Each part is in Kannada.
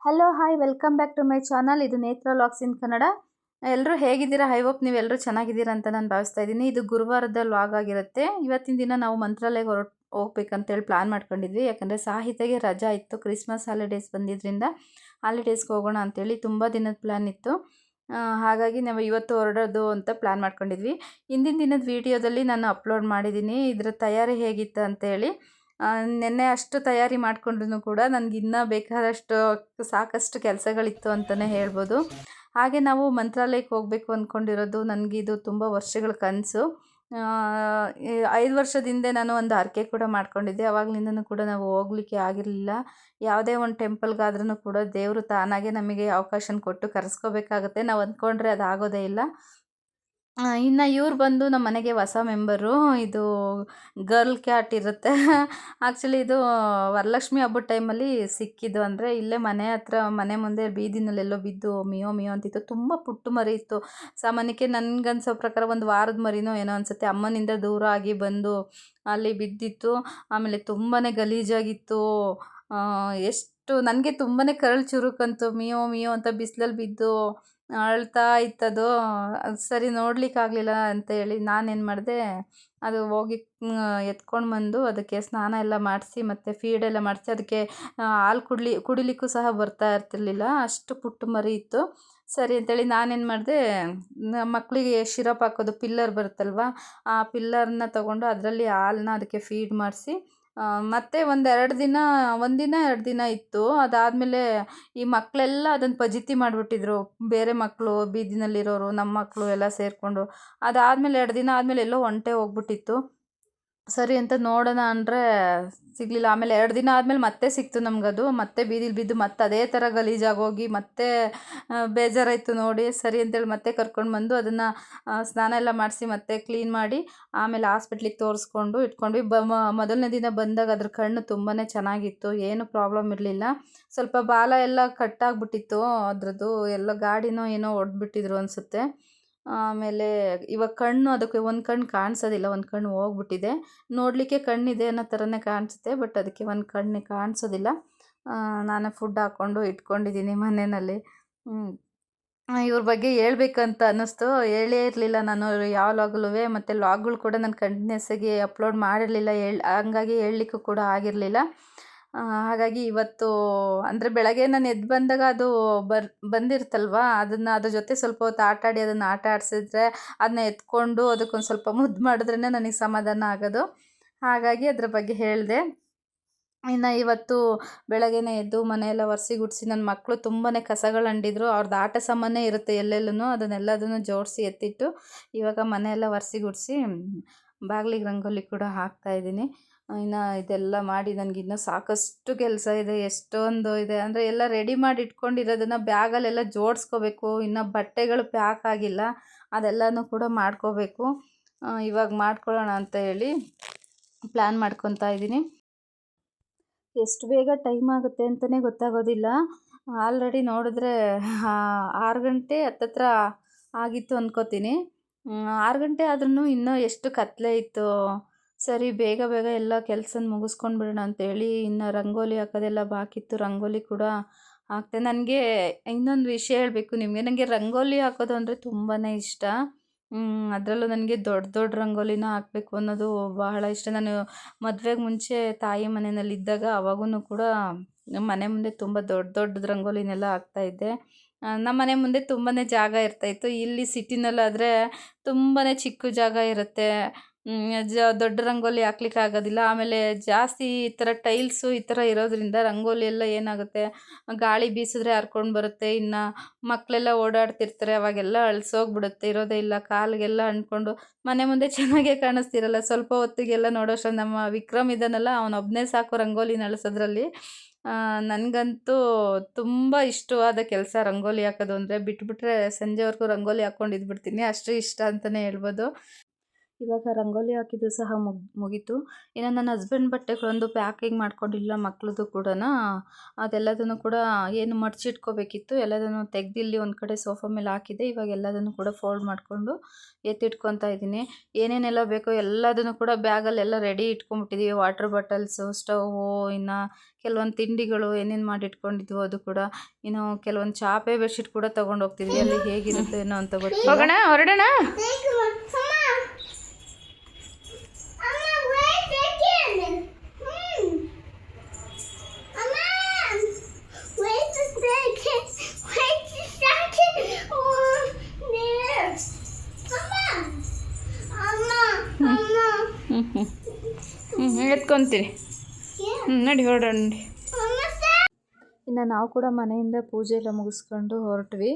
Hello hi welcome back to my channel ಇದು ನೇತ್ರ ಲಾಗ್ಸ್ ಇನ್ ಕನ್ನಡ ಎಲ್ಲರೂ ಹೇಗಿದ್ದೀರಾ? ಐ ಹೋಪ್ ನೀವೆಲ್ಲರೂ ಚೆನ್ನಾಗಿದ್ದೀರಾ ಅಂತ ನಾನು ಭಾವಿಸ್ತಾ ಇದ್ದೀನಿ. ಇದು ಗುರುವಾರದ ಲಾಗ್ ಆಗಿರುತ್ತೆ. ಇವತ್ತಿನ ದಿನ ನಾವು ಮಂತ್ರಾಲಯಕ್ಕೆ ಹೊರಟು ಹೋಗ್ಬೇಕಂತೇಳಿ ಪ್ಲ್ಯಾನ್ ಮಾಡ್ಕೊಂಡಿದ್ವಿ. ಯಾಕಂದರೆ ಸಾಹಿತ್ಯಗೆ ರಜಾ ಇತ್ತು. ಕ್ರಿಸ್ಮಸ್ ಹಾಲಿಡೇಸ್ ಬಂದಿದ್ದರಿಂದ ಹಾಲಿಡೇಸ್ಗೆ ಹೋಗೋಣ ಅಂತೇಳಿ ತುಂಬ ದಿನದ ಪ್ಲ್ಯಾನ್ ಇತ್ತು. ಹಾಗಾಗಿ ನಾವು ಇವತ್ತು ಹೊರಡೋದು ಅಂತ ಪ್ಲ್ಯಾನ್ ಮಾಡ್ಕೊಂಡಿದ್ವಿ. ಹಿಂದಿನ ದಿನದ ವೀಡಿಯೋದಲ್ಲಿ ನಾನು ಅಪ್ಲೋಡ್ ಮಾಡಿದ್ದೀನಿ. ಇದರ ತಯಾರಿ ಹೇಗಿತ್ತು ಅಂತೇಳಿ. ನೆನ್ನೆ ಅಷ್ಟು ತಯಾರಿ ಮಾಡಿಕೊಂಡ್ರು ಕೂಡ ನನಗೆ ಇನ್ನೂ ಬೇಕಾದಷ್ಟು ಸಾಕಷ್ಟು ಕೆಲಸಗಳಿತ್ತು ಅಂತಲೇ ಹೇಳ್ಬೋದು. ಹಾಗೆ ನಾವು ಮಂತ್ರಾಲಯಕ್ಕೆ ಹೋಗಬೇಕು ಅಂದ್ಕೊಂಡಿರೋದು ನನಗಿದು ತುಂಬ ವರ್ಷಗಳ ಕನಸು. ಐದು ವರ್ಷದಿಂದ ನಾನು ಒಂದು ಹರಕೆ ಕೂಡ ಮಾಡ್ಕೊಂಡಿದ್ದೆ. ಅವಾಗಲಿಂದನೂ ಕೂಡ ನಾವು ಹೋಗ್ಲಿಕ್ಕೆ ಆಗಿರಲಿಲ್ಲ. ಯಾವುದೇ ಒಂದು ಟೆಂಪಲ್ಗಾದ್ರೂ ಕೂಡ ದೇವರು ತಾನಾಗೆ ನಮಗೆ ಅವಕಾಶನ ಕೊಟ್ಟು ಕರೆಸ್ಕೋಬೇಕಾಗತ್ತೆ. ನಾವು ಅಂದ್ಕೊಂಡ್ರೆ ಅದು ಆಗೋದೇ ಇಲ್ಲ. ಇನ್ನು ಇವ್ರು ಬಂದು ನಮ್ಮ ಮನೆಗೆ ಹೊಸ ಮೆಂಬರು. ಇದು ಗರ್ಲ್ ಕ್ಯಾಟ್ ಇರುತ್ತೆ. ಆ್ಯಕ್ಚುಲಿ ಇದು ವರಲಕ್ಷ್ಮಿ ಹಬ್ಬದ ಟೈಮಲ್ಲಿ ಸಿಕ್ಕಿದ್ದು. ಅಂದರೆ ಇಲ್ಲೇ ಮನೆ ಹತ್ರ, ಮನೆ ಮುಂದೆ ಬೀದಿನಲ್ಲೆಲ್ಲೋ ಬಿದ್ದು, ಮಿಯೋ ಮಿಯೋ ಅಂತಿತ್ತು. ತುಂಬ ಪುಟ್ಟು ಮರಿ ಇತ್ತು. ಸಾಮಾನ್ಯಕ್ಕೆ ನನಗನ್ಸೋ ಪ್ರಕಾರ ಒಂದು ವಾರದ ಮರಿನೋ ಏನೋ ಅನಿಸುತ್ತೆ. ಅಮ್ಮನಿಂದ ದೂರ ಆಗಿ ಬಂದು ಅಲ್ಲಿ ಬಿದ್ದಿತ್ತು. ಆಮೇಲೆ ತುಂಬಾ ಗಲೀಜಾಗಿತ್ತು. ಎಷ್ಟು, ನನಗೆ ತುಂಬಾ ಕರಳು ಚುರುಕಂತು. ಮಿಯೋ ಮಿಯೋ ಅಂತ ಬಿಸಿಲಲ್ಲಿ ಬಿದ್ದು ಅಳ್ತಾ ಇತ್ತದು, ಅದು ಸರಿ ನೋಡಲಿಕ್ಕಾಗ್ಲಿಲ್ಲ ಅಂತ ಹೇಳಿ ನಾನೇನು ಮಾಡಿದೆ, ಅದು ಹೋಗಿ ಎತ್ಕೊಂಡು ಬಂದು ಅದಕ್ಕೆ ಸ್ನಾನ ಎಲ್ಲ ಮಾಡಿಸಿ ಮತ್ತು ಫೀಡೆಲ್ಲ ಮಾಡಿಸಿ ಅದಕ್ಕೆ ಹಾಲು ಕುಡ್ಲಿ, ಕುಡಿಲಿಕ್ಕೂ ಸಹ ಬರ್ತಾ ಇರ್ತಿರ್ಲಿಲ್ಲ, ಅಷ್ಟು ಪುಟ್ಟ ಮರಿ ಇತ್ತು. ಸರಿ ಅಂತೇಳಿ ನಾನೇನು ಮಾಡಿದೆ ಮಕ್ಕಳಿಗೆ ಶಿರಪ್ ಹಾಕೋದು, ಪಿಲ್ಲರ್ ಬರುತ್ತಲ್ವ, ಆ ಪಿಲ್ಲರನ್ನ ತೊಗೊಂಡು ಅದರಲ್ಲಿ ಹಾಲನ್ನ ಅದಕ್ಕೆ ಫೀಡ್ ಮಾಡಿಸಿ ಮತ್ತೆ ಒಂದೆರಡು ದಿನ, ಒಂದಿನ ಎರಡು ದಿನ ಇತ್ತು. ಅದಾದಮೇಲೆ ಈ ಮಕ್ಕಳೆಲ್ಲ ಅದನ್ನು ಪಜಿತಿ ಮಾಡಿಬಿಟ್ಟಿದ್ರು. ಬೇರೆ ಮಕ್ಕಳು ಬೀದಿನಲ್ಲಿರೋರು ನಮ್ಮ ಮಕ್ಕಳು ಎಲ್ಲ ಸೇರಿಕೊಂಡು. ಅದಾದಮೇಲೆ ಎರಡು ದಿನ ಆದಮೇಲೆ ಎಲ್ಲೋ ಒಂಟೆ ಹೋಗ್ಬಿಟ್ಟಿತ್ತು. ಸರಿ ಅಂತ ನೋಡೋಣ ಅಂದರೆ ಸಿಗಲಿಲ್ಲ. ಆಮೇಲೆ ಎರಡು ದಿನ ಆದಮೇಲೆ ಮತ್ತೆ ಸಿಕ್ತು ನಮಗದು. ಮತ್ತೆ ಬೀದಿಲಿ ಬಿದ್ದು ಮತ್ತೆ ಅದೇ ಥರ ಗಲೀಜಾಗೋಗಿ ಮತ್ತೆ ಬೇಜಾರಾಯಿತು ನೋಡಿ. ಸರಿ ಅಂತೇಳಿ ಮತ್ತೆ ಕರ್ಕೊಂಡು ಬಂದು ಅದನ್ನು ಸ್ನಾನ ಎಲ್ಲ ಮಾಡಿಸಿ ಮತ್ತೆ ಕ್ಲೀನ್ ಮಾಡಿ ಆಮೇಲೆ ಹಾಸ್ಪಿಟ್ಲಿಗೆ ತೋರಿಸ್ಕೊಂಡು ಇಟ್ಕೊಂಡ್ವಿ. ಬ ಮೊದಲನೇ ದಿನ ಬಂದಾಗ ಅದ್ರ ಕಣ್ಣು ತುಂಬಾ ಚೆನ್ನಾಗಿತ್ತು. ಏನು ಪ್ರಾಬ್ಲಮ್ ಇರಲಿಲ್ಲ. ಸ್ವಲ್ಪ ಬಾಲ ಎಲ್ಲ ಕಟ್ಟಾಗ್ಬಿಟ್ಟಿತ್ತು ಅದರದ್ದು ಎಲ್ಲ ಗಾಡಿನೋ ಏನೋ ಹೊಡೆದ್ಬಿಟ್ಟಿದ್ರು ಅನಿಸುತ್ತೆ. ಆಮೇಲೆ ಇವಾಗ ಕಣ್ಣು ಅದಕ್ಕೆ ಒಂದು ಕಣ್ಣು ಕಾಣಿಸೋದಿಲ್ಲ, ಒಂದು ಕಣ್ಣು ಹೋಗ್ಬಿಟ್ಟಿದೆ. ನೋಡಲಿಕ್ಕೆ ಕಣ್ಣಿದೆ ಅನ್ನೋ ಥರನೇ ಕಾಣಿಸುತ್ತೆ, ಬಟ್ ಅದಕ್ಕೆ ಒಂದು ಕಣ್ಣು ಕಾಣಿಸೋದಿಲ್ಲ. ನಾನೇ ಫುಡ್ ಹಾಕ್ಕೊಂಡು ಇಟ್ಕೊಂಡಿದ್ದೀನಿ ಮನೆಯಲ್ಲಿ. ಇವ್ರ ಬಗ್ಗೆ ಹೇಳ್ಬೇಕಂತ ಅನ್ನಿಸ್ತು. ಹೇಳೇ ಇರಲಿಲ್ಲ ನಾನು ಯಾವ ಲಾಗಲ್ಲೂ ಮತ್ತು ಲಾಗ್ಗಳು ಕೂಡ ನಾನು ಕಂಟಿನ್ಯೂಸ್ ಆಗಿ ಅಪ್ಲೋಡ್ ಮಾಡಿರಲಿಲ್ಲ, ಹೇಳಿ, ಹಂಗಾಗಿ ಹೇಳಲಿಕ್ಕೂ ಕೂಡ ಆಗಿರಲಿಲ್ಲ. ಹಾಗಾಗಿ ಇವತ್ತು ಅಂದರೆ ಬೆಳಗ್ಗೆ ನಾನು ಎದ್ದು ಬಂದಾಗ ಅದು ಬರ್ ಬಂದಿರುತ್ತಲ್ವ ಅದನ್ನು ಅದ್ರ ಜೊತೆ ಸ್ವಲ್ಪ ಹೊತ್ತು ಆಟ ಆಡಿ ಅದನ್ನು ಆಟ ಆಡಿಸಿದ್ರೆ ಅದನ್ನ ಎತ್ಕೊಂಡು ಅದಕ್ಕೊಂದು ಸ್ವಲ್ಪ ಮುದ್ದು ಮಾಡಿದ್ರೇ ನನಗೆ ಸಮಾಧಾನ ಆಗೋದು. ಹಾಗಾಗಿ ಅದ್ರ ಬಗ್ಗೆ ಹೇಳಿದೆ. ಇನ್ನು ಇವತ್ತು ಬೆಳಗ್ಗೆನೇ ಎದ್ದು ಮನೆಯೆಲ್ಲ ಒರೆಸಿ ಗುಡಿಸಿ ನನ್ನ ಮಕ್ಕಳು ತುಂಬಾ ಕಸಗಳು ಅಂಡಿದ್ರು ಅವ್ರದ್ದು ಆಟ ಸಾಮಾನೇ ಇರುತ್ತೆ ಎಲ್ಲೆಲ್ಲೂ ಅದನ್ನೆಲ್ಲದನ್ನು ಜೋಡಿಸಿ ಎತ್ತಿಟ್ಟು ಇವಾಗ ಮನೆಯೆಲ್ಲ ಒರೆಸಿ ಗುಡಿಸಿ, ಬಾಗಿಲಿಗೆ ರಂಗೋಲಿ ಕೂಡ ಹಾಕ್ತಾ ಇದ್ದೀನಿ. ಇನ್ನು ಇದೆಲ್ಲ ಮಾಡಿ ನನಗೆ ಇನ್ನೂ ಸಾಕಷ್ಟು ಕೆಲಸ ಇದೆ, ಎಷ್ಟೊಂದು ಇದೆ. ಅಂದರೆ ಎಲ್ಲ ರೆಡಿ ಮಾಡಿ ಇಟ್ಕೊಂಡಿರೋದನ್ನು ಬ್ಯಾಗಲ್ಲೆಲ್ಲ ಜೋಡಿಸ್ಕೋಬೇಕು, ಇನ್ನು ಬಟ್ಟೆಗಳು ಪ್ಯಾಕ್ ಆಗಿಲ್ಲ, ಅದೆಲ್ಲನೂ ಕೂಡ ಮಾಡ್ಕೋಬೇಕು. ಇವಾಗ ಮಾಡ್ಕೊಳ್ಳೋಣ ಅಂತ ಹೇಳಿ ಪ್ಲ್ಯಾನ್ ಮಾಡ್ಕೊತಾ ಇದ್ದೀನಿ. ಎಷ್ಟು ಬೇಗ ಟೈಮ್ ಆಗುತ್ತೆ ಅಂತಲೇ ಗೊತ್ತಾಗೋದಿಲ್ಲ. ಆಲ್ರೆಡಿ ನೋಡಿದ್ರೆ ಆರು ಗಂಟೆ ಹತ್ತತ್ರ ಆಗಿತ್ತು ಅಂದ್ಕೋತೀನಿ ಆರು ಗಂಟೆ ಆದ್ರೂ ಇನ್ನೂ ಎಷ್ಟು ಕತ್ತಲೆ ಇತ್ತು? ಸರಿ, ಬೇಗ ಬೇಗ ಎಲ್ಲ ಕೆಲಸನ ಮುಗಿಸ್ಕೊಂಡು ಬಿಡೋಣ ಅಂತೇಳಿ ಇನ್ನು ರಂಗೋಲಿ ಹಾಕೋದೆಲ್ಲ ಬಾಕಿತ್ತು, ರಂಗೋಲಿ ಕೂಡ ಹಾಕ್ತೆ. ನನಗೆ ಇನ್ನೊಂದು ವಿಷಯ ಹೇಳಬೇಕು ನಿಮಗೆ. ನನಗೆ ರಂಗೋಲಿ ಹಾಕೋದು ಅಂದರೆ ತುಂಬಾ ಇಷ್ಟ. ಅದರಲ್ಲೂ ನನಗೆ ದೊಡ್ಡ ದೊಡ್ಡ ರಂಗೋಲಿನ ಹಾಕಬೇಕು ಅನ್ನೋದು ಬಹಳ ಇಷ್ಟ. ನಾನು ಮದುವೆಗೆ ಮುಂಚೆ ತಾಯಿ ಮನೆಯಲ್ಲಿ ಇದ್ದಾಗ ಅವಾಗೂ ಕೂಡ ಮನೆ ಮುಂದೆ ತುಂಬ ದೊಡ್ಡ ದೊಡ್ಡದು ರಂಗೋಲಿನೆಲ್ಲ ಹಾಕ್ತಾಯಿದ್ದೆ ನಮ್ಮ ಮನೆ ಮುಂದೆ ತುಂಬಾ ಜಾಗ ಇರ್ತಾಯಿತ್ತು ಇಲ್ಲಿ ಸಿಟಿನಲ್ಲಾದರೆ ತುಂಬಾ ಚಿಕ್ಕ ಜಾಗ ಇರುತ್ತೆ. ಜ ದೊಡ್ಡ ರಂಗೋಲಿ ಹಾಕ್ಲಿಕ್ಕೆ ಆಗೋದಿಲ್ಲ. ಆಮೇಲೆ ಜಾಸ್ತಿ ಈ ಥರ ಟೈಲ್ಸು ಈ ಥರ ಇರೋದ್ರಿಂದ ರಂಗೋಲಿ ಎಲ್ಲ ಏನಾಗುತ್ತೆ? ಗಾಳಿ ಬೀಸಿದ್ರೆ ಹರ್ಕೊಂಡು ಬರುತ್ತೆ. ಇನ್ನು ಮಕ್ಕಳೆಲ್ಲ ಓಡಾಡ್ತಿರ್ತಾರೆ. ಅವಾಗೆಲ್ಲ ಅಳಿಸೋಗ್ಬಿಡುತ್ತೆ. ಇರೋದೇ ಇಲ್ಲ. ಕಾಲಿಗೆಲ್ಲ ಅಂಡ್ಕೊಂಡು ಮನೆ ಮುಂದೆ ಚೆನ್ನಾಗೇ ಕಾಣಿಸ್ತಿರಲ್ಲ. ಸ್ವಲ್ಪ ಹೊತ್ತಿಗೆಲ್ಲ ನೋಡೋಷ್ಟು ನಮ್ಮ ವಿಕ್ರಮ್ ಇದನ್ನೆಲ್ಲ ಅವನೊಬ್ಬನೇ ಸಾಕು ರಂಗೋಲಿ ನಳಿಸೋದ್ರಲ್ಲಿ. ನನಗಂತೂ ತುಂಬ ಇಷ್ಟವಾದ ಕೆಲಸ ರಂಗೋಲಿ ಹಾಕೋದು. ಅಂದರೆ ಬಿಟ್ಬಿಟ್ರೆ ಸಂಜೆವರೆಗೂ ರಂಗೋಲಿ ಹಾಕ್ಕೊಂಡು ಇದ್ಬಿಡ್ತೀನಿ ಅಷ್ಟು ಇಷ್ಟ ಅಂತಲೇ ಹೇಳ್ಬೋದು. ಇವಾಗ ರಂಗೋಲಿ ಹಾಕಿದ್ದು ಸಹ ಮುಗ್, ಮುಗೀತು. ಇನ್ನು ನನ್ನ ಹಸ್ಬೆಂಡ್ ಬಟ್ಟೆಗಳೊಂದು ಪ್ಯಾಕಿಂಗ್ ಮಾಡ್ಕೊಂಡಿಲ್ಲ ಮಕ್ಳದ್ದು ಕೂಡ ಅದೆಲ್ಲದನ್ನು ಕೂಡ ಏನು ಮಡಚಿಟ್ಕೋಬೇಕಿತ್ತು. ಎಲ್ಲದನ್ನು ತೆಗ್ದು ಇಲ್ಲಿ ಒಂದು ಕಡೆ ಸೋಫಾ ಮೇಲೆ ಹಾಕಿದ್ದೆ ಇವಾಗ ಎಲ್ಲದನ್ನು ಕೂಡ ಫೋಲ್ಡ್ ಮಾಡಿಕೊಂಡು ಎತ್ತಿಟ್ಕೊತಾ ಇದ್ದೀನಿ. ಏನೇನೆಲ್ಲ ಬೇಕೋ ಎಲ್ಲದನ್ನು ಕೂಡ ಬ್ಯಾಗಲ್ಲೆಲ್ಲ ರೆಡಿ ಇಟ್ಕೊಂಡ್ಬಿಟ್ಟಿದ್ದೀವಿ ವಾಟರ್ ಬಾಟಲ್ಸು ಸ್ಟವ್ ಇನ್ನು ಕೆಲವೊಂದು ತಿಂಡಿಗಳು ಏನೇನು ಮಾಡಿಟ್ಕೊಂಡಿದ್ವು ಅದು ಕೂಡ. ಇನ್ನು ಕೆಲವೊಂದು ಚಾಪೆ ಬೆಡ್ಶೀಟ್ ಕೂಡ ತೊಗೊಂಡು ಹೋಗ್ತಿದ್ವಿ ಅಲ್ಲಿ ಹೇಗಿರುತ್ತೆ ಏನೋ ಅಂತ ಗೊತ್ತಿಲ್ಲ. ಹೊರಡೋಣ? ಹ್ಞೂ ಹ್ಞೂ ಎತ್ಕೊಂತೀರಿ. ಹ್ಞೂ ನಡಿ, ಹೊರಡೋಣ ನಡಿ. ಇನ್ನು ನಾವು ಕೂಡ ಮನೆಯಿಂದ ಪೂಜೆ ಎಲ್ಲ ಮುಗಿಸ್ಕೊಂಡು ಹೊರಟ್ವಿ.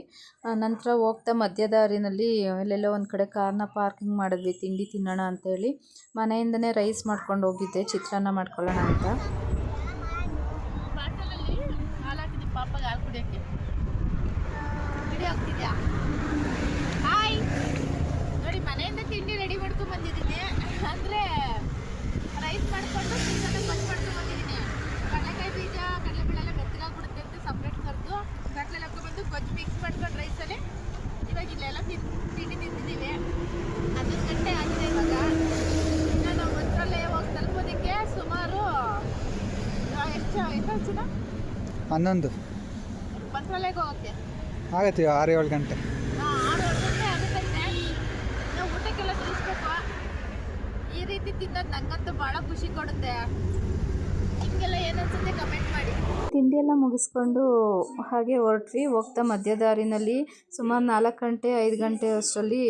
ನಂತರ ಹೋಗ್ತಾ ಮಧ್ಯದಾರಿನಲ್ಲಿ ಎಲ್ಲೆಲ್ಲೋ ಒಂದು ಕಡೆ ಕಾರ್ನ ಪಾರ್ಕಿಂಗ್ ಮಾಡಿದ್ವಿ, ತಿಂಡಿ ತಿನ್ನೋಣ ಅಂತೇಳಿ. ಮನೆಯಿಂದನೇ ರೈಸ್ ಮಾಡ್ಕೊಂಡು ಹೋಗಿದ್ದೆ, ಚಿತ್ರಾನ್ನ ಮಾಡ್ಕೊಳ್ಳೋಣ ಅಂತ ಬಾಟಲಲ್ಲಿ ಹಾಲು ಹಾಕಿದ್ವಿ ಪಾಪಗೆ ಹಾಲು ಕುಡಿಯೋಕ್ಕೆ ರೆಡಿ ಆಗ್ತಿದ್ಯಾ ಹಾಯ್ ನೋಡಿ ಮನೆಯಿಂದ ತಿಂಡಿ ರೆಡಿ ಮಾಡ್ಕೊಂಡು ಬಂದಿದ್ದೀನಿ ಅಂದರೆ ರೈಸ್ ಮಾಡಿಕೊಂಡು ಚಿಕನ್ ಬಂದ್ ಮಾಡ್ಕೊಂಡು ಬಂದಿದ್ದೀನಿ ಕಡಲೆಕಾಯಿ ಬೀಜ ಕಡಲೆಬೇಳೆ ಎಲ್ಲ ಮೆತ್ತಗಾಗ್ಬಿಡುತ್ತೆ ಅಂತ ಸಪ್ರೇಟ್ ಕರೆದು ಬಾಟ್ಲಲ್ಲಿ ಹಾಕೊಂಡ್ಬಂದು ಗೊಜ್ಜು ಮಿಕ್ಸ್ ಮಾಡ್ಕೊಂಡು ರೈಸಲ್ಲಿ ಇವಾಗ ಇಲ್ಲೆಲ್ಲ ತಿನ್ ತಿಂಡಿ ತಿಂತಿದ್ದೀವಿ ಹನ್ನೊಂದು ಗಂಟೆ ಆಗಿದೆ ಇವಾಗ ಇನ್ನು ನಾವು ಮಂತ್ರಾಲಯ ಹೋಗಿ ತಲುಪೋದಕ್ಕೆ ಸುಮಾರು ಆ, ಎಷ್ಟು ಎಷ್ಟು ಹಚ್ಚಿದ ಹನ್ನೊಂದು. ಮಂತ್ರಾಲಯಕ್ಕೆ ಹೋಗೋಕ್ಕೆ ಆಗತ್ತೆ ಆರು ಏಳು ಗಂಟೆ. ಆ, ಆರು ಗಂಟೆ ಆಗುತ್ತಂತೆ. ನಾವು ಊಟಕ್ಕೆಲ್ಲ ತಿಳಿಸ್ಬೇಕು. ಈ ರೀತಿ ತಿನ್ನೋದು ನಂಗಂತೂ ಭಾಳ ಖುಷಿ ಕೊಡುತ್ತೆ. ನಿಮಗೆಲ್ಲ ಏನನ್ಸುತ್ತೆ ಕಮೆಂಟ್ ಮಾಡಿ. ತಿಂಡಿ ಎಲ್ಲ ಮುಗಿಸ್ಕೊಂಡು ಹಾಗೆ ಹೊರಟ್ರಿ ಹೋಗ್ತಾ ಮಧ್ಯದಾರಿನಲ್ಲಿ ಸುಮಾರು ನಾಲ್ಕು ಗಂಟೆ ಐದು ಗಂಟೆ ಅಷ್ಟರಲ್ಲಿ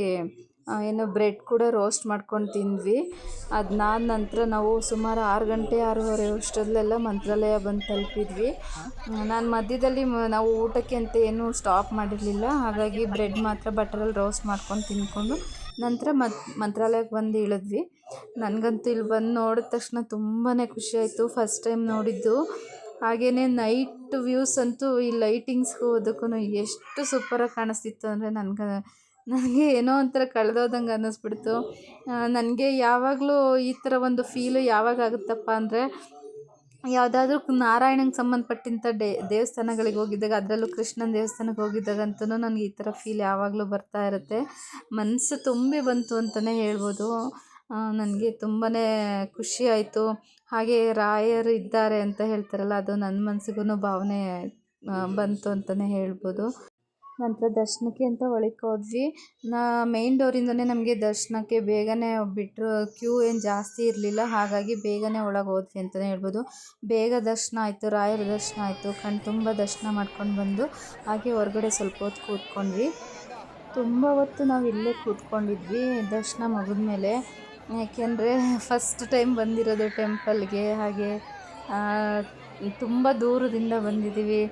ಏನು ಬ್ರೆಡ್ ಕೂಡ ರೋಸ್ಟ್ ಮಾಡ್ಕೊಂಡು ತಿಂದ್ವಿ. ಅದಾದ ನಂತರ ನಾವು ಸುಮಾರು ಆರು ಗಂಟೆ, ಆರೂವರೆ ಅಷ್ಟರಲ್ಲೆಲ್ಲ ಮಂತ್ರಾಲಯ ಬಂದು ತಲುಪಿದ್ವಿ. ನಾನು ಮಧ್ಯದಲ್ಲಿ ನಾವು ಊಟಕ್ಕೆ ಅಂತ ಏನೂ ಸ್ಟಾಪ್ ಮಾಡಿರಲಿಲ್ಲ. ಹಾಗಾಗಿ ಬ್ರೆಡ್ ಮಾತ್ರ ಬಟರಲ್ಲಿ ರೋಸ್ಟ್ ಮಾಡ್ಕೊಂಡು ತಿಂದ್ಕೊಂಡು ನಂತರ ಮತ್ ಮಂತ್ರಾಲಯಕ್ಕೆ ಬಂದು ಇಳಿದ್ವಿ. ನನಗಂತೂ ಇಲ್ಲಿ ಬಂದು ನೋಡಿದ ತಕ್ಷಣ ತುಂಬಾ ಖುಷಿಯಾಯಿತು ಫಸ್ಟ್ ಟೈಮ್ ನೋಡಿದ್ದು. ಹಾಗೆಯೇ ನೈಟ್ ವ್ಯೂಸ್ ಅಂತೂ ಈ ಲೈಟಿಂಗ್ಸ್ಗೂ ಅದಕ್ಕೂ ಎಷ್ಟು ಸೂಪರಾಗಿ ಕಾಣಿಸ್ತಿತ್ತು ಅಂದರೆ ನನಗೆ ನನಗೆ ಏನೋ ಒಂಥರ ಕಳೆದೋದಂಗೆ ಅನ್ನಿಸ್ಬಿಡ್ತು. ನನಗೆ ಯಾವಾಗಲೂ ಈ ಥರ ಒಂದು ಫೀಲು ಯಾವಾಗ ಆಗುತ್ತಪ್ಪ ಅಂದರೆ, ಯಾವುದಾದ್ರೂ ನಾರಾಯಣಂಗೆ ಸಂಬಂಧಪಟ್ಟಂಥ ಡೇ, ದೇವಸ್ಥಾನಗಳಿಗೆ ಹೋಗಿದ್ದಾಗ, ಅದರಲ್ಲೂ ಕೃಷ್ಣನ ದೇವಸ್ಥಾನಕ್ಕೆ ಹೋಗಿದ್ದಾಗಂತೂ ನನಗೆ ಈ ಥರ ಫೀಲ್ ಯಾವಾಗಲೂ ಬರ್ತಾ ಇರುತ್ತೆ. ಮನಸ್ಸು ತುಂಬಿ ಬಂತು ಅಂತಲೇ ಹೇಳ್ಬೋದು. ನನಗೆ ತುಂಬಾ ಖುಷಿ ಆಯಿತು. ಹಾಗೆ ರಾಯರು ಇದ್ದಾರೆ ಅಂತ ಹೇಳ್ತಾರಲ್ಲ, ಅದು ನನ್ನ ಮನಸ್ಸಿಗೂ ಭಾವನೆ ಬಂತು ಅಂತಲೇ ಹೇಳ್ಬೋದು. ನಂತರ ದರ್ಶನಕ್ಕೆ ಅಂತ ಒಳಕ್ಕೆ ಹೋದ್ವಿ. ನಾ ಮೇನ್ ಡೋರಿಂದನೇ ನಮಗೆ ದರ್ಶನಕ್ಕೆ ಬೇಗನೆ ಬಿಟ್ಟರು ಕ್ಯೂ ಏನು ಜಾಸ್ತಿ ಇರಲಿಲ್ಲ. ಹಾಗಾಗಿ ಬೇಗನೆ ಒಳಗೆ ಹೋದ್ವಿ ಅಂತಲೇ ಹೇಳ್ಬೋದು. ಬೇಗ ದರ್ಶನ ಆಯಿತು. ರಾಯರ ದರ್ಶನ ಆಯಿತು. ಕಣ್ ತುಂಬ ದರ್ಶನ ಮಾಡ್ಕೊಂಡು ಬಂದು ಹಾಗೆ ಹೊರಗಡೆ ಸ್ವಲ್ಪ ಹೊತ್ತು ಕೂತ್ಕೊಂಡ್ವಿ. ತುಂಬ ಹೊತ್ತು ನಾವು ಇಲ್ಲೇ ಕೂತ್ಕೊಂಡಿದ್ವಿ ದರ್ಶನ ಮುಗಿದ್ಮೇಲೆ. ಯಾಕೆಂದರೆ ಫಸ್ಟ್ ಟೈಮ್ ಬಂದಿರೋದು ಟೆಂಪಲ್ಗೆ ಹಾಗೆ ತುಂಬ ದೂರದಿಂದ ಬಂದಿದ್ದೀವಿ.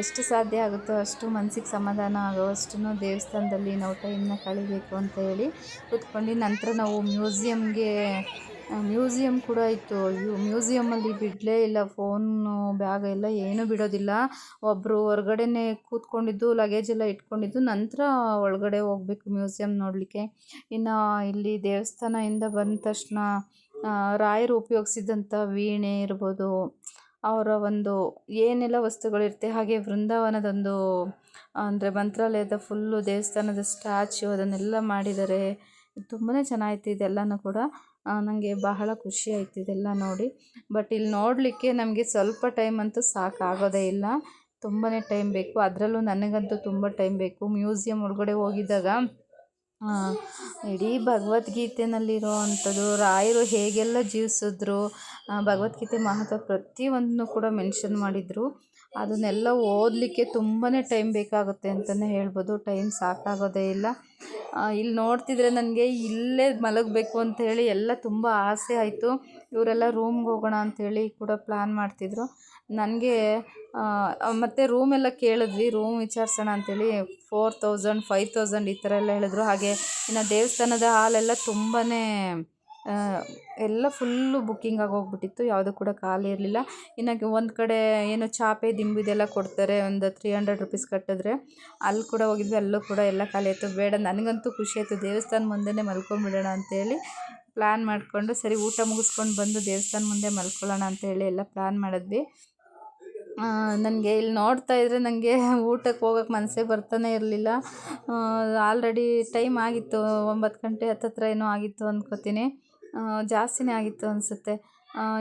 ಎಷ್ಟು ಸಾಧ್ಯ ಆಗುತ್ತೋ ಅಷ್ಟು ಮನಸ್ಸಿಗೆ ಸಮಾಧಾನ ಆಗೋವಷ್ಟು ದೇವಸ್ಥಾನದಲ್ಲಿ ನಾವು ಟೈಮ್ನ ಕಳಿಬೇಕು ಅಂತ ಹೇಳಿ ಕೂತ್ಕೊಂಡು ನಂತರ ನಾವು ಮ್ಯೂಸಿಯಮ್ಗೆ ಮ್ಯೂಸಿಯಮ್ ಕೂಡ ಇತ್ತು. ಅಯ್ಯೋ, ಮ್ಯೂಸಿಯಮಲ್ಲಿ ಬಿಡಲೇ ಇಲ್ಲ, ಫೋನು, ಬ್ಯಾಗ್ ಎಲ್ಲ ಏನೂ ಬಿಡೋದಿಲ್ಲ. ಒಬ್ಬರು ಹೊರ್ಗಡೆನೇ ಕೂತ್ಕೊಂಡಿದ್ದು ಲಗೇಜ್ ಎಲ್ಲ ಇಟ್ಕೊಂಡಿದ್ದು, ನಂತರ ಒಳಗಡೆ ಹೋಗ್ಬೇಕು ಮ್ಯೂಸಿಯಮ್ ನೋಡಲಿಕ್ಕೆ. ಇನ್ನು ಇಲ್ಲಿ ದೇವಸ್ಥಾನದಿಂದ ಬಂದ ತಕ್ಷಣ ರಾಯರು ಉಪಯೋಗಿಸಿದಂಥ ವೀಣೆ ಇರ್ಬೋದು ಅವರ ಒಂದು ಏನೆಲ್ಲ ವಸ್ತುಗಳಿರುತ್ತೆ, ಹಾಗೆ ವೃಂದಾವನದೊಂದು, ಅಂದರೆ ಮಂತ್ರಾಲಯದ ಫುಲ್ಲು ದೇವಸ್ಥಾನದ ಸ್ಟ್ಯಾಚ್ಯು ಅದನ್ನೆಲ್ಲ ಮಾಡಿದ್ದಾರೆ ತುಂಬಾ ಚೆನ್ನಾಗಿತ್ತು ಇದೆಲ್ಲನೂ ಕೂಡ. ನನಗೆ ಬಹಳ ಖುಷಿ ಆಯ್ತು ಇದೆಲ್ಲ ನೋಡಿ. ಬಟ್ ಇಲ್ಲಿ ನೋಡಲಿಕ್ಕೆ ನಮಗೆ ಸ್ವಲ್ಪ ಟೈಮ್ ಅಂತೂ ಸಾಕಾಗೋದೇ ಇಲ್ಲ. ತುಂಬಾ ಟೈಮ್ ಬೇಕು. ಅದರಲ್ಲೂ ನನಗಂತೂ ತುಂಬ ಟೈಮ್ ಬೇಕು. ಮ್ಯೂಸಿಯಮ್ ಒಳಗಡೆ ಹೋಗಿದ್ದಾಗ ಇಡೀ ಭಗವದ್ಗೀತೆಯಲ್ಲಿರುವಂಥದ್ದು ರಾಯರು ಹೇಗೆಲ್ಲ ಜೀವಿಸಿದ್ರು ಭಗವದ್ಗೀತೆ ಮಹತ್ವ ಪ್ರತಿಯೊಂದನ್ನು ಕೂಡ ಮೆನ್ಷನ್ ಮಾಡಿದರು. ಅದನ್ನೆಲ್ಲ ಓದಲಿಕ್ಕೆ ತುಂಬಾ ಟೈಮ್ ಬೇಕಾಗುತ್ತೆ ಅಂತಲೇ ಹೇಳ್ಬೋದು. ಟೈಮ್ ಸಾಕಾಗೋದೇ ಇಲ್ಲ. ಇಲ್ಲಿ ನೋಡ್ತಿದ್ರೆ ನನಗೆ ಇಲ್ಲೇ ಮಲಗಬೇಕು ಅಂಥೇಳಿ ಎಲ್ಲ ತುಂಬ ಆಸೆ ಆಯಿತು. ಇವರೆಲ್ಲ ರೂಮ್ಗೆ ಹೋಗೋಣ ಅಂಥೇಳಿ ಕೂಡ ಪ್ಲ್ಯಾನ್ ಮಾಡ್ತಿದ್ರು. ನನಗೆ ಮತ್ತು ರೂಮೆಲ್ಲ ಕೇಳಿದ್ವಿ. ರೂಮ್ ವಿಚಾರಿಸೋಣ ಅಂಥೇಳಿ ಫೋರ್ ತೌಸಂಡ್ ಫೈವ್ ತೌಸಂಡ್ ಈ ಥರ ಎಲ್ಲ ಹೇಳಿದ್ರು. ಹಾಗೆ ಇನ್ನು ದೇವಸ್ಥಾನದ ಹಾಲೆಲ್ಲ ತುಂಬಾ ಎಲ್ಲ ಫುಲ್ಲು ಬುಕ್ಕಿಂಗ್ ಆಗೋಗ್ಬಿಟ್ಟಿತ್ತು ಯಾವುದು ಕೂಡ ಖಾಲಿ ಇರಲಿಲ್ಲ. ಇನ್ನು ಒಂದು ಕಡೆ ಏನು ಚಾಪೆ, ದಿಂಬು ಇದೆಲ್ಲ ಕೊಡ್ತಾರೆ. ಒಂದು ತ್ರೀ ಹಂಡ್ರೆಡ್ ರುಪೀಸ್ ಕಟ್ಟಿದ್ರೆ ಅಲ್ಲಿ ಕೂಡ ಹೋಗಿದ್ವಿ. ಅಲ್ಲೂ ಕೂಡ ಎಲ್ಲ ಖಾಲಿ ಆಯಿತು ಬೇಡ, ನನಗಂತೂ ಖುಷಿ ಆಯಿತು. ದೇವಸ್ಥಾನ ಮುಂದೆ ಮಲ್ಕೊಂಬಿಡೋಣ ಅಂತೇಳಿ ಪ್ಲ್ಯಾನ್ ಮಾಡಿಕೊಂಡು ಸರಿ ಊಟ ಮುಗಿಸ್ಕೊಂಡು ಬಂದು ದೇವಸ್ಥಾನ ಮುಂದೆ ಮಲ್ಕೊಳ್ಳೋಣ ಅಂತೇಳಿ ಎಲ್ಲ ಪ್ಲ್ಯಾನ್ ಮಾಡಿದ್ವಿ. ನನಗೆ ಇಲ್ಲಿ ನೋಡ್ತಾ ಇದ್ದರೆ ನನಗೆ ಊಟಕ್ಕೆ ಹೋಗೋಕ್ಕೆ ಮನಸ್ಸೇ ಬರ್ತಾನೆ ಇರಲಿಲ್ಲ. ಆಲ್ರೆಡಿ ಟೈಮ್ ಆಗಿತ್ತು. ಒಂಬತ್ತು ಗಂಟೆ ಹತ್ತತ್ರ ಏನೋ ಆಗಿತ್ತು ಅಂದ್ಕೋತೀನಿ ಜಾಸ್ತಿನೇ ಆಗಿತ್ತು ಅನಿಸುತ್ತೆ.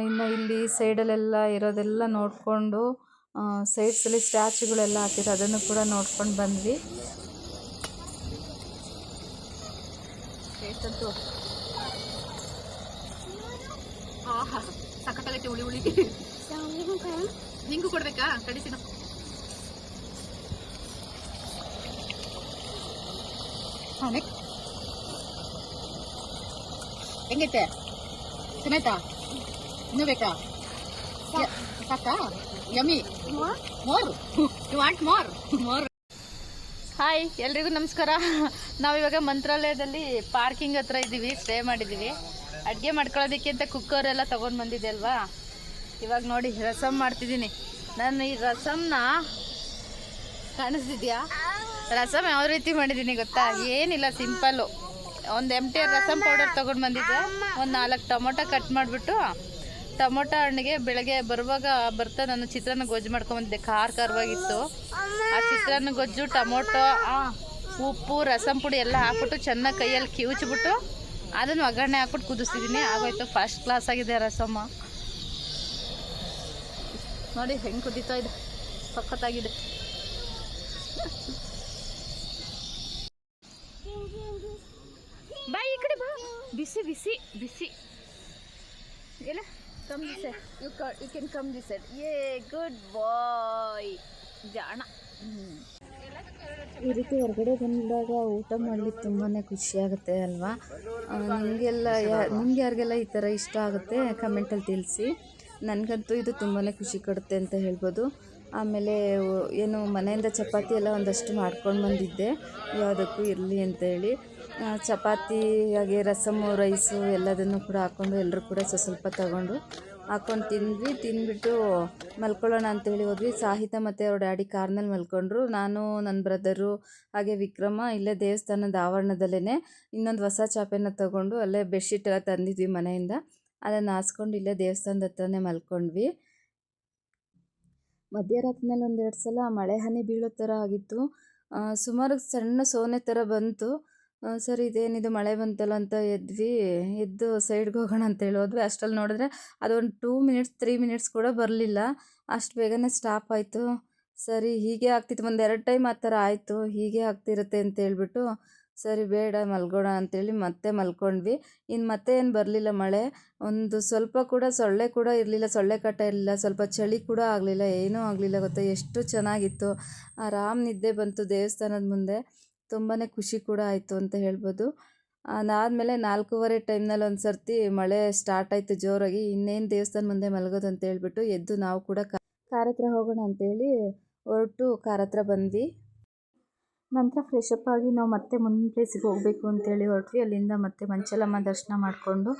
ಇನ್ನು ಇಲ್ಲಿ ಸೈಡಲ್ಲೆಲ್ಲ ಇರೋದೆಲ್ಲ ನೋಡಿಕೊಂಡು ಸೈಡ್ಸಲ್ಲಿ ಸ್ಟ್ಯಾಚುಗಳೆಲ್ಲ ಹಾಕಿದ್ರು, ಅದನ್ನು ಕೂಡ ನೋಡ್ಕೊಂಡು ಬಂದ್ವಿ. ಕೊಡ್ಬೇಕಾ? ಕಡಿಸಿನ ಹೆಂಗೈತೆ? ಚೆನ್ನಾಯ್ತಾ ಇನ್ನೂ ಬೇಕಾ? ಯ- ಸಾಕಾ? Yummy more? You want more more. Hi ಎಲ್ರಿಗೂ ನಮಸ್ಕಾರ. ನಾವಿವಾಗ ಮಂತ್ರಾಲಯದಲ್ಲಿ ಪಾರ್ಕಿಂಗ್ ಹತ್ರ ಇದ್ದೀವಿ ಸ್ಟೇ ಮಾಡಿದ್ದೀವಿ. ಅಡುಗೆ ಮಾಡ್ಕೊಳ್ಳೋದಕ್ಕೆ ಅಂತ ಕುಕ್ಕರ್ ಎಲ್ಲ ತೊಗೊಂಡು ಬಂದಿದ್ದೆ ಅಲ್ವಾ? ಇವಾಗ ನೋಡಿ ರಸಮ್ ಮಾಡ್ತಿದ್ದೀನಿ. ನಾನು ಈ ರಸಮ್ನ ಕಾಣಿಸ್ತಿದ್ಯಾ? ರಸಮ್ ಯಾವ ರೀತಿ ಮಾಡಿದ್ದೀನಿ ಗೊತ್ತಾ? ಏನಿಲ್ಲ ಸಿಂಪಲ್ಲು ಒಂದು ಎಂ ಟಿ ರಸಮ್ ಪೌಡರ್ ತೊಗೊಂಡು ಬಂದಿದ್ದೆ. ಒಂದು ನಾಲ್ಕು ಟೊಮೊಟೊ ಕಟ್ ಮಾಡಿಬಿಟ್ಟು ಟೊಮೊಟೊ ಹಣ್ಣಿಗೆ ಬೆಳಗ್ಗೆ ಬರುವಾಗ ಬರ್ತಾ ನಾನು ಚಿತ್ರಾನ್ನ ಗೊಜ್ಜು ಮಾಡ್ಕೊಂಬಂದಿದ್ದೆ. ಖಾರ ಖಾರವಾಗಿತ್ತು. ಆ ಚಿತ್ರಾನ್ನ ಗೊಜ್ಜು ಟೊಮೊಟೊ ಉಪ್ಪು ರಸಂ ಪುಡಿ ಎಲ್ಲ ಹಾಕ್ಬಿಟ್ಟು ಚೆನ್ನಾಗಿ ಕೈಯಲ್ಲಿ ಕಿವುಚ್ಬಿಟ್ಟು ಅದನ್ನು ಒಗ್ಗರಣೆ ಹಾಕ್ಬಿಟ್ಟು ಕುದಿಸ್ತಿದ್ದೀನಿ ಆಗೋಯ್ತು. ಫಸ್ಟ್ ಕ್ಲಾಸ್ ಆಗಿದೆ ರಸಮ್ಮ. ನೋಡಿ ಹೆಂಗೆ ಕುದೀತಾ ಇದೆ. ಸಖತ್ತಾಗಿದೆ ಬಾ ಈ ಕಡೆ ಬಾ ಬಿಸಿ ಬಿಸಿ. ಏನ ಎಲ್ಲ come this you you can come this side ಏ ಗುಡ್ ಬಾಯ್ ಜಾಣ. ಈ ರೀತಿ ಹೊರಗಡೆ ಬಂದಾಗ ಊಟ ಮಾಡ್ಲಿಕ್ಕೆ ತುಂಬಾ ಖುಷಿಯಾಗುತ್ತೆ ಅಲ್ವಾ? ನಿಮಗೆಲ್ಲ ಯಾ ನಿಮ್ಗೆ ಯಾರಿಗೆಲ್ಲ ಈ ಥರ ಇಷ್ಟ ಆಗುತ್ತೆ ಕಮೆಂಟಲ್ಲಿ ತಿಳಿಸಿ. ನನಗಂತೂ ಇದು ತುಂಬಾ ಖುಷಿ ಕೊಡುತ್ತೆ ಅಂತ ಹೇಳ್ಬೋದು. ಆಮೇಲೆ ಏನು ಮನೆಯಿಂದ ಚಪಾತಿ ಎಲ್ಲ ಒಂದಷ್ಟು ಮಾಡ್ಕೊಂಡು ಬಂದಿದ್ದೆ. ಯಾವುದಕ್ಕೂ ಇರಲಿ ಅಂತೇಳಿ. ಚಪಾತಿ, ಹಾಗೆ ರಸಮು, ರೈಸು ಎಲ್ಲದನ್ನು ಕೂಡ ಹಾಕ್ಕೊಂಡು ಎಲ್ಲರೂ ಕೂಡ ಸ್ವಲ್ಪ ತಗೊಂಡು ಹಾಕ್ಕೊಂಡು ತಿಂದ್ವಿ. ತಿಂದ್ಬಿಟ್ಟು ಮಲ್ಕೊಳ್ಳೋಣ ಅಂತೇಳಿ ಹೋದ್ವಿ. ಸಾಹಿತ ಮತ್ತು ಅವ್ರ ಡ್ಯಾಡಿ ಕಾರ್ನಲ್ಲಿ ಮಲ್ಕೊಂಡ್ರು. ನಾನು ನನ್ನ ಬ್ರದರು, ಹಾಗೆ ವಿಕ್ರಮ ಇಲ್ಲೇ ದೇವಸ್ಥಾನದ ಆವರಣದಲ್ಲೇ ಇನ್ನೊಂದು ಹೊಸ ಚಾಪೆನ ತಗೊಂಡು ಅಲ್ಲೇ ಬೆಡ್ಶೀಟ್ ಎಲ್ಲ ತಂದಿದ್ವಿ ಮನೆಯಿಂದ. ಅದನ್ನು ಹಾಸ್ಕೊಂಡು ಇಲ್ಲೇ ದೇವಸ್ಥಾನದ ಹತ್ರನೇ ಮಲ್ಕೊಂಡ್ವಿ. ಮಧ್ಯರಾತ್ರಿನಲ್ಲಿ ಒಂದೆರಡು ಸಲ ಮಳೆ ಹನಿ ಬೀಳೋ ಥರ ಆಗಿತ್ತು. ಸುಮಾರು ಸಣ್ಣ ಸೋನೆ ಥರ ಬಂತು. ಸರಿ, ಇದೇನಿದು ಮಳೆ ಬಂತಲ್ಲ ಅಂತ ಎದ್ವಿ ಎದ್ದು ಸೈಡ್ಗೆ ಹೋಗೋಣ ಅಂತೇಳಿ ಹೋದ್ವಿ ಅಷ್ಟರಲ್ಲಿ ನೋಡಿದ್ರೆ ಅದೊಂದು ಟೂ ಮಿನಿಟ್ಸ್ ತ್ರೀ ಮಿನಿಟ್ಸ್ ಕೂಡ ಬರಲಿಲ್ಲ. ಅಷ್ಟು ಬೇಗನೆ ಸ್ಟಾಪ್ ಆಯಿತು. ಸರಿ, ಹೀಗೆ ಆಗ್ತಿತ್ತು. ಒಂದು ಎರಡು ಟೈಮ್ ಆ ಥರ ಆಯಿತು. ಹೀಗೆ ಆಗ್ತಿರುತ್ತೆ ಅಂತ ಹೇಳ್ಬಿಟ್ಟು, ಸರಿ, ಬೇಡ, ಮಲ್ಗೋಣ ಅಂತೇಳಿ ಮತ್ತೆ ಮಲ್ಕೊಂಡ್ವಿ. ಇನ್ನು ಮತ್ತೆ ಏನು ಬರಲಿಲ್ಲ ಮಳೆ? ಒಂದು ಸ್ವಲ್ಪ ಕೂಡ ಸೊಳ್ಳೆ ಕೂಡ ಇರಲಿಲ್ಲ. ಸೊಳ್ಳೆ ಕಟ್ಟ ಇರಲಿಲ್ಲ. ಸ್ವಲ್ಪ ಚಳಿ ಕೂಡ ಆಗಲಿಲ್ಲ. ಏನೂ ಆಗಲಿಲ್ಲ ಗೊತ್ತಾ? ಎಷ್ಟು ಚೆನ್ನಾಗಿತ್ತು. ಆರಾಮ್ ನಿದ್ದೆ ಬಂತು ದೇವಸ್ಥಾನದ ಮುಂದೆ. ತುಂಬಾ ಖುಷಿ ಕೂಡ ಆಯಿತು ಅಂತ ಹೇಳ್ಬೋದು. ಅದಾದಮೇಲೆ ನಾಲ್ಕೂವರೆ ಟೈಮ್ನಲ್ಲಿ ಒಂದು ಸರ್ತಿ ಮಳೆ ಸ್ಟಾರ್ಟ್ ಆಯಿತು ಜೋರಾಗಿ, ಇನ್ನೇನು ದೇವಸ್ಥಾನ ಮುಂದೆ ಮಲಗೋದು ಅಂತ ಹೇಳ್ಬಿಟ್ಟು ಎದ್ದು ನಾವು ಕೂಡ ಕಾರ್ ಹತ್ರ ಹೋಗೋಣ ಅಂತೇಳಿ ಹೊರಟು ಕಾರ್ ಹತ್ರ ಬಂದ್ವಿ. ನಂತರ ಫ್ರೆಶ್ ಅಪ್ ಆಗಿ ನಾವು ಮತ್ತೆ ಮುಂದಿನ ಪ್ಲೇಸಿಗೆ ಹೋಗಬೇಕು ಅಂತೇಳಿ ಹೊರಟ್ವಿ. ಅಲ್ಲಿಂದ ಮತ್ತೆ ಮಂಚಲಮ್ಮ ದರ್ಶನ ಮಾಡಿಕೊಂಡು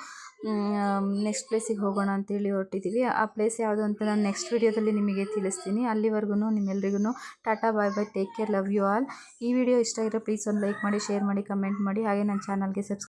ನೆಕ್ಸ್ಟ್ ಪ್ಲೇಸಿಗೆ ಹೋಗೋಣ ಅಂತೇಳಿ ಹೊರಟಿದ್ದೀವಿ ಆ ಪ್ಲೇಸ್ ಯಾವುದು ಅಂತ ನಾನು ನೆಕ್ಸ್ಟ್ ವೀಡಿಯೋದಲ್ಲಿ ನಿಮಗೆ ತಿಳಿಸ್ತೀನಿ. ಅಲ್ಲಿವರೆಗೂ ನಿಮ್ಮೆಲ್ರಿಗೂ tata bye bye take care love you all ಈ ವಿಡಿಯೋ ಇಷ್ಟ ಆಗಿರೋ ಪ್ಲೀಸ್ ಒಂದು ಲೈಕ್ ಮಾಡಿ ಶೇರ್ ಮಾಡಿ ಕಮೆಂಟ್ ಮಾಡಿ. ಹಾಗೆ ನನ್ನ ಚಾನಲ್ಗೆ ಸಬ್ಸ್ಕ್ರೈಬ್